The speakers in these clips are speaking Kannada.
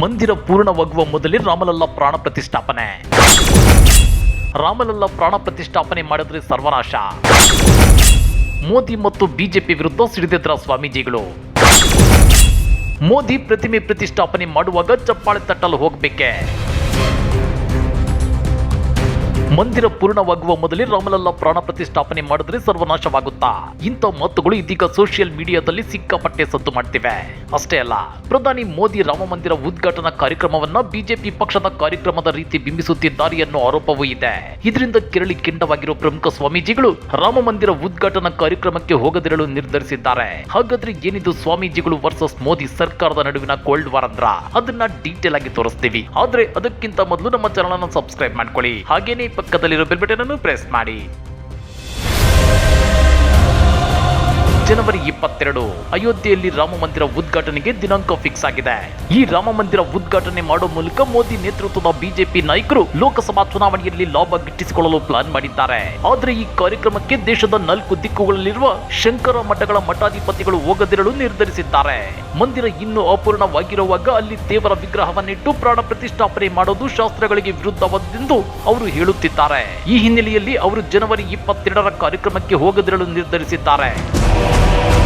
ಮಂದಿರ ಪೂರ್ಣವಾಗುವ ಮೊದಲೇ ರಾಮಲಲ್ಲ ಪ್ರಾಣ ಪ್ರತಿಷ್ಠಾಪನೆ. ರಾಮಲಲ್ಲ ಪ್ರಾಣ ಪ್ರತಿಷ್ಠಾಪನೆ ಮಾಡಿದ್ರೆ ಸರ್ವನಾಶ. ಮೋದಿ ಮತ್ತು ಬಿಜೆಪಿ ವಿರುದ್ಧ ಸಿಡಿದೆದ್ರ ಸ್ವಾಮೀಜಿಗಳು. ಮೋದಿ ಪ್ರತಿಮೆ ಪ್ರತಿಷ್ಠಾಪನೆ ಮಾಡುವಾಗ ಚಪ್ಪಾಳೆ ತಟ್ಟಲು ಹೋಗಬೇಕೆ? ಮಂದಿರ ಪೂರ್ಣವಾಗುವ ಮೊದಲೇ ರಾಮಲಲ್ಲ ಪ್ರಾಣ ಪ್ರತಿಷ್ಠಾಪನೆ ಮಾಡಿದ್ರೆ ಸರ್ವನಾಶವಾಗುತ್ತಾ? ಇಂಥ ಮಾತುಗಳು ಇದೀಗ ಸೋಷಿಯಲ್ ಮೀಡಿಯಾದಲ್ಲಿ ಸಿಕ್ಕಾಪಟ್ಟೆ ಸದ್ದು ಮಾಡ್ತಿವೆ. ಅಷ್ಟೇ ಅಲ್ಲ, ಪ್ರಧಾನಿ ಮೋದಿ ರಾಮ ಮಂದಿರ ಉದ್ಘಾಟನಾ ಕಾರ್ಯಕ್ರಮವನ್ನ ಬಿಜೆಪಿ ಪಕ್ಷದ ಕಾರ್ಯಕ್ರಮದ ರೀತಿ ಬಿಂಬಿಸುತ್ತಿದ್ದಾರೆ ಎನ್ನುವ ಆರೋಪವೂ ಇದೆ. ಇದರಿಂದ ಕೆರಳಿ ಕೆಂಡವಾಗಿರುವ ಪ್ರಮುಖ ಸ್ವಾಮೀಜಿಗಳು ರಾಮ ಮಂದಿರ ಉದ್ಘಾಟನಾ ಕಾರ್ಯಕ್ರಮಕ್ಕೆ ಹೋಗದಿರಲು ನಿರ್ಧರಿಸಿದ್ದಾರೆ. ಹಾಗಾದ್ರೆ ಏನಿದು ಸ್ವಾಮೀಜಿಗಳು ವರ್ಸಸ್ ಮೋದಿ ಸರ್ಕಾರದ ನಡುವಿನ ಕೋಲ್ಡ್ ವಾರ್ ಅಂದ್ರ? ಅದನ್ನ ಡೀಟೇಲ್ ಆಗಿ ತೋರಿಸ್ತೀವಿ. ಆದ್ರೆ ಅದಕ್ಕಿಂತ ಮೊದಲು ನಮ್ಮ ಚಾನಲ್ ಅನ್ನು ಸಬ್ಸ್ಕ್ರೈಬ್ ಮಾಡ್ಕೊಳ್ಳಿ. ಹಾಗೇನೇ ಪಕ್ಕದಲ್ಲಿರೋ ಬೆಲ್ ಬಟನ್ ಅನ್ನು ಪ್ರೆಸ್ ಮಾಡಿ. ಜನವರಿ ಇಪ್ಪತ್ತೆರಡು, ಅಯೋಧ್ಯೆಯಲ್ಲಿ ರಾಮ ಮಂದಿರ ಉದ್ಘಾಟನೆಗೆ ದಿನಾಂಕ ಫಿಕ್ಸ್ ಆಗಿದೆ. ಈ ರಾಮ ಮಂದಿರ ಉದ್ಘಾಟನೆ ಮಾಡುವ ಮೂಲಕ ಮೋದಿ ನೇತೃತ್ವದ ಬಿಜೆಪಿ ನಾಯಕರು ಲೋಕಸಭಾ ಚುನಾವಣೆಯಲ್ಲಿ ಲಾಭ ಗಿಟ್ಟಿಸಿಕೊಳ್ಳಲು ಪ್ಲಾನ್ ಮಾಡಿದ್ದಾರೆ. ಆದರೆ ಈ ಕಾರ್ಯಕ್ರಮಕ್ಕೆ ದೇಶದ ನಾಲ್ಕು ದಿಕ್ಕುಗಳಲ್ಲಿರುವ ಶಂಕರ ಮಠಗಳ ಮಠಾಧಿಪತಿಗಳು ಹೋಗದಿರಲು ನಿರ್ಧರಿಸಿದ್ದಾರೆ. ಮಂದಿರ ಇನ್ನೂ ಅಪೂರ್ಣವಾಗಿರುವಾಗ ಅಲ್ಲಿ ದೇವರ ವಿಗ್ರಹವನ್ನಿಟ್ಟು ಪ್ರಾಣ ಪ್ರತಿಷ್ಠಾಪನೆ ಮಾಡೋದು ಶಾಸ್ತ್ರಗಳಿಗೆ ವಿರುದ್ಧವಾದೆಂದು ಅವರು ಹೇಳುತ್ತಿದ್ದಾರೆ. ಈ ಹಿನ್ನೆಲೆಯಲ್ಲಿ ಅವರು ಜನವರಿ ಇಪ್ಪತ್ತೆರಡರ ಕಾರ್ಯಕ್ರಮಕ್ಕೆ ಹೋಗದಿರಲು ನಿರ್ಧರಿಸಿದ್ದಾರೆ. Thank you.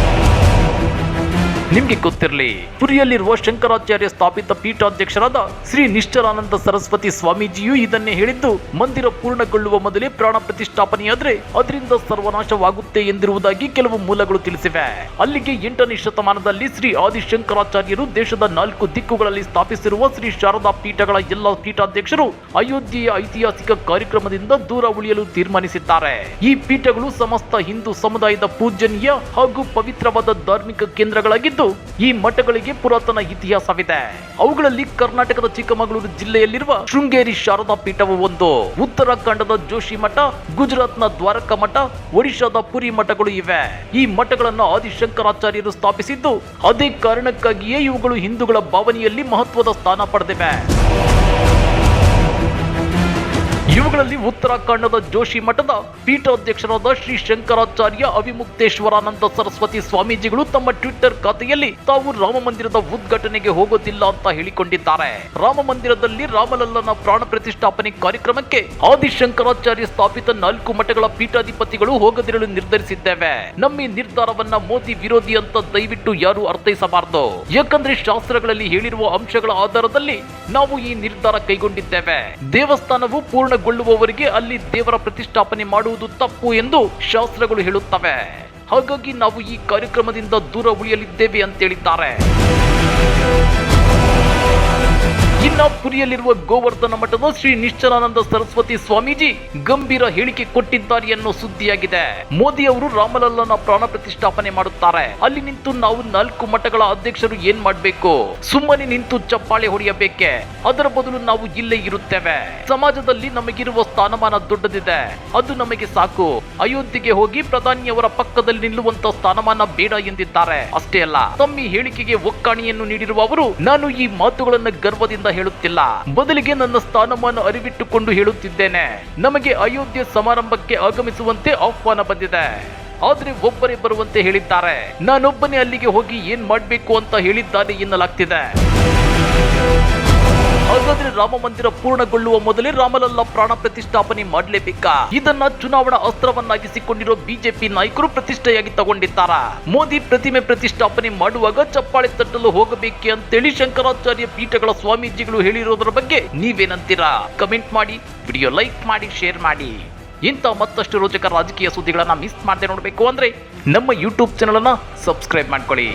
ನಿಮ್ಗೆ ಗೊತ್ತಿರಲಿ, ಪುರಿಯಲ್ಲಿರುವ ಶಂಕರಾಚಾರ್ಯ ಸ್ಥಾಪಿತ ಪೀಠಾಧ್ಯಕ್ಷರಾದ ಶ್ರೀ ನಿಷ್ಠರಾನಂದ ಸರಸ್ವತಿ ಸ್ವಾಮೀಜಿಯು ಇದನ್ನೇ ಹೇಳಿದ್ದು, ಮಂದಿರ ಪೂರ್ಣಗೊಳ್ಳುವ ಮೊದಲೇ ಪ್ರಾಣ ಪ್ರತಿಷ್ಠಾಪನೆಯಾದ್ರೆ ಅದರಿಂದ ಸರ್ವನಾಶವಾಗುತ್ತೆ ಎಂದಿರುವುದಾಗಿ ಕೆಲವು ಮೂಲಗಳು ತಿಳಿಸಿವೆ. ಅಲ್ಲಿಗೆ ಎಂಟನೇ ಶತಮಾನದಲ್ಲಿ ಶ್ರೀ ಆದಿಶಂಕರಾಚಾರ್ಯರು ದೇಶದ ನಾಲ್ಕು ದಿಕ್ಕುಗಳಲ್ಲಿ ಸ್ಥಾಪಿಸಿರುವ ಶ್ರೀ ಶಾರದಾ ಪೀಠಗಳ ಎಲ್ಲ ಪೀಠಾಧ್ಯಕ್ಷರು ಅಯೋಧ್ಯೆಯ ಐತಿಹಾಸಿಕ ಕಾರ್ಯಕ್ರಮದಿಂದ ದೂರ ಉಳಿಯಲು ತೀರ್ಮಾನಿಸಿದ್ದಾರೆ. ಈ ಪೀಠಗಳು ಸಮಸ್ತ ಹಿಂದೂ ಸಮುದಾಯದ ಪೂಜನೀಯ ಹಾಗೂ ಪವಿತ್ರವಾದ ಧಾರ್ಮಿಕ ಕೇಂದ್ರಗಳಾಗಿದ್ದು ಈ ಮಠಗಳಿಗೆ ಪುರಾತನ ಇತಿಹಾಸವಿದೆ. ಅವುಗಳಲ್ಲಿ ಕರ್ನಾಟಕದ ಚಿಕ್ಕಮಗಳೂರು ಜಿಲ್ಲೆಯಲ್ಲಿರುವ ಶೃಂಗೇರಿ ಶಾರದಾ ಪೀಠವು ಒಂದು. ಉತ್ತರಾಖಂಡದ ಜೋಶಿ ಮಠ, ಗುಜರಾತ್ನ ದ್ವಾರಕ ಮಠ, ಒಡಿಶಾದ ಪುರಿ ಮಠಗಳು ಇವೆ. ಈ ಮಠಗಳನ್ನು ಆದಿಶಂಕರಾಚಾರ್ಯರು ಸ್ಥಾಪಿಸಿದ್ದು, ಅದೇ ಕಾರಣಕ್ಕಾಗಿಯೇ ಇವುಗಳು ಹಿಂದೂಗಳ ಭಾವನೆಯಲ್ಲಿ ಮಹತ್ವದ ಸ್ಥಾನ ಪಡೆದಿವೆ. ಇವುಗಳಲ್ಲಿ ಉತ್ತರಾಖಂಡದ ಜೋಶಿ ಮಠದ ಪೀಠಾಧ್ಯಕ್ಷರಾದ ಶ್ರೀ ಶಂಕರಾಚಾರ್ಯ ಅವಿಮುಕ್ತೇಶ್ವರಾನಂದ ಸರಸ್ವತಿ ಸ್ವಾಮೀಜಿಗಳು ತಮ್ಮ ಟ್ವಿಟ್ಟರ್ ಖಾತೆಯಲ್ಲಿ ತಾವು ರಾಮ ಮಂದಿರದ ಉದ್ಘಾಟನೆಗೆ ಹೋಗೋದಿಲ್ಲ ಅಂತ ಹೇಳಿಕೊಂಡಿದ್ದಾರೆ. ರಾಮ ಮಂದಿರದಲ್ಲಿ ರಾಮಲಲ್ಲನ ಪ್ರಾಣ ಪ್ರತಿಷ್ಠಾಪನೆ ಕಾರ್ಯಕ್ರಮಕ್ಕೆ ಆದಿಶಂಕರಾಚಾರ್ಯ ಸ್ಥಾಪಿತ ನಾಲ್ಕು ಮಠಗಳ ಪೀಠಾಧಿಪತಿಗಳು ಹೋಗದಿರಲು ನಿರ್ಧರಿಸಿದ್ದೇವೆ. ನಮ್ಮ ಈ ನಿರ್ಧಾರವನ್ನ ಮೋದಿ ವಿರೋಧಿ ಅಂತ ದಯವಿಟ್ಟು ಯಾರು ಅರ್ಥೈಸಬಾರದು. ಯಾಕಂದ್ರೆ ಶಾಸ್ತ್ರಗಳಲ್ಲಿ ಹೇಳಿರುವ ಅಂಶಗಳ ಆಧಾರದಲ್ಲಿ ನಾವು ಈ ನಿರ್ಧಾರ ಕೈಗೊಂಡಿದ್ದೇವೆ. ದೇವಸ್ಥಾನವು ಪೂರ್ಣಗೊಳ್ಳುವವರೆಗೆ ಅಲ್ಲಿ ದೇವರ ಪ್ರತಿಷ್ಠಾಪನೆ ಮಾಡುವುದು ತಪ್ಪು ಎಂದು ಶಾಸ್ತ್ರಗಳು ಹೇಳುತ್ತವೆ. ಹಾಗಾಗಿ ನಾವು ಈ ಕಾರ್ಯಕ್ರಮದಿಂದ ದೂರ ಉಳಿಯಲಿದ್ದೇವೆ ಅಂತ ಹೇಳಿದ್ದಾರೆ ಇನ್ನ ಪುರಿಯಲ್ಲಿರುವ ಗೋವರ್ಧನ ಮಠದ ಶ್ರೀ ನಿಶ್ಚಲಾನಂದ ಸರಸ್ವತಿ ಸ್ವಾಮೀಜಿ ಗಂಭೀರ ಹೇಳಿಕೆ ಕೊಟ್ಟಿದ್ದಾರೆ ಎನ್ನುವ ಸುದ್ದಿಯಾಗಿದೆ. ಮೋದಿ ಅವರು ರಾಮಲಲ್ಲನ ಪ್ರಾಣ ಪ್ರತಿಷ್ಠಾಪನೆ ಮಾಡುತ್ತಾರೆ. ಅಲ್ಲಿ ನಿಂತು ನಾವು ನಾಲ್ಕು ಮಠಗಳ ಅಧ್ಯಕ್ಷರು ಏನ್ ಮಾಡಬೇಕು? ಸುಮ್ಮನೆ ನಿಂತು ಚಪ್ಪಾಳೆ ಹೊಡೆಯಬೇಕೆ? ಅದರ ಬದಲು ನಾವು ಇಲ್ಲೇ ಇರುತ್ತೇವೆ. ಸಮಾಜದಲ್ಲಿ ನಮಗಿರುವ ಸ್ಥಾನಮಾನ ದೊಡ್ಡದಿದೆ. ಅದು ನಮಗೆ ಸಾಕು. ಅಯೋಧ್ಯೆಗೆ ಹೋಗಿ ಪ್ರಧಾನಿಯವರ ಪಕ್ಕದಲ್ಲಿ ನಿಲ್ಲುವಂತ ಸ್ಥಾನಮಾನ ಬೇಡ ಎಂದಿದ್ದಾರೆ. ಅಷ್ಟೇ ಅಲ್ಲ, ತಮ್ಮ ಹೇಳಿಕೆಗೆ ಒಕ್ಕಾಣಿಯನ್ನು ನೀಡಿರುವ ಅವರು, ನಾನು ಈ ಮಾತುಗಳನ್ನು ಗರ್ವದಿಂದ ಹೇಳುತ್ತಿಲ್ಲ. ಬದಲಿಗೆ ನನ್ನ ಸ್ಥಾನಮಾನ ಅರಿವಿಟ್ಟುಕೊಂಡು ಹೇಳುತ್ತಿದ್ದೇನೆ. ನಮಗೆ ಅಯೋಧ್ಯೆ ಸಮಾರಂಭಕ್ಕೆ ಆಗಮಿಸುವಂತೆ ಆಹ್ವಾನ ಬಂದಿದೆ. ಆದ್ರೆ ಒಬ್ಬರೇ ಬರುವಂತೆ ಹೇಳಿದ್ದಾರೆ. ನಾನೊಬ್ಬನೇ ಅಲ್ಲಿಗೆ ಹೋಗಿ ಏನ್ ಮಾಡ್ಬೇಕು ಅಂತ ಹೇಳಿದ್ದಾರೆ ಎನ್ನಲಾಗ್ತಿದೆ. ರಾಮ ಮಂದಿರ ಪೂರ್ಣಗೊಳ್ಳುವ ಮೊದಲೇ ರಾಮಲಲ್ಲ ಪ್ರಾಣ ಪ್ರತಿಷ್ಠಾಪನೆ ಮಾಡಲೇಬೇಕಾ? ಇದನ್ನ ಚುನಾವಣಾ ಅಸ್ತ್ರವನ್ನಾಗಿಸಿಕೊಂಡಿರೋ ಬಿಜೆಪಿ ನಾಯಕರು ಪ್ರತಿಷ್ಠೆಯಾಗಿ ತಗೊಂಡಿದ್ದಾರೆ? ಮೋದಿ ಪ್ರತಿಮೆ ಪ್ರತಿಷ್ಠಾಪನೆ ಮಾಡುವಾಗ ಚಪ್ಪಾಳೆ ತಟ್ಟಲು ಹೋಗಬೇಕೆ ಅಂತೇಳಿ ಶಂಕರಾಚಾರ್ಯ ಪೀಠಗಳ ಸ್ವಾಮೀಜಿಗಳು ಹೇಳಿರೋದ್ರ ಬಗ್ಗೆ ನೀವೇನಂತೀರಾ? ಕಮೆಂಟ್ ಮಾಡಿ, ವಿಡಿಯೋ ಲೈಕ್ ಮಾಡಿ, ಶೇರ್ ಮಾಡಿ. ಇಂಥ ಮತ್ತಷ್ಟು ರೋಚಕ ರಾಜಕೀಯ ಸುದ್ದಿಗಳನ್ನ ಮಿಸ್ ಮಾಡದೆ ನೋಡಬೇಕು ಅಂದ್ರೆ ನಮ್ಮ ಯೂಟ್ಯೂಬ್ ಚಾನಲ್ ಅನ್ನ ಸಬ್ಸ್ಕ್ರೈಬ್ ಮಾಡ್ಕೊಳ್ಳಿ.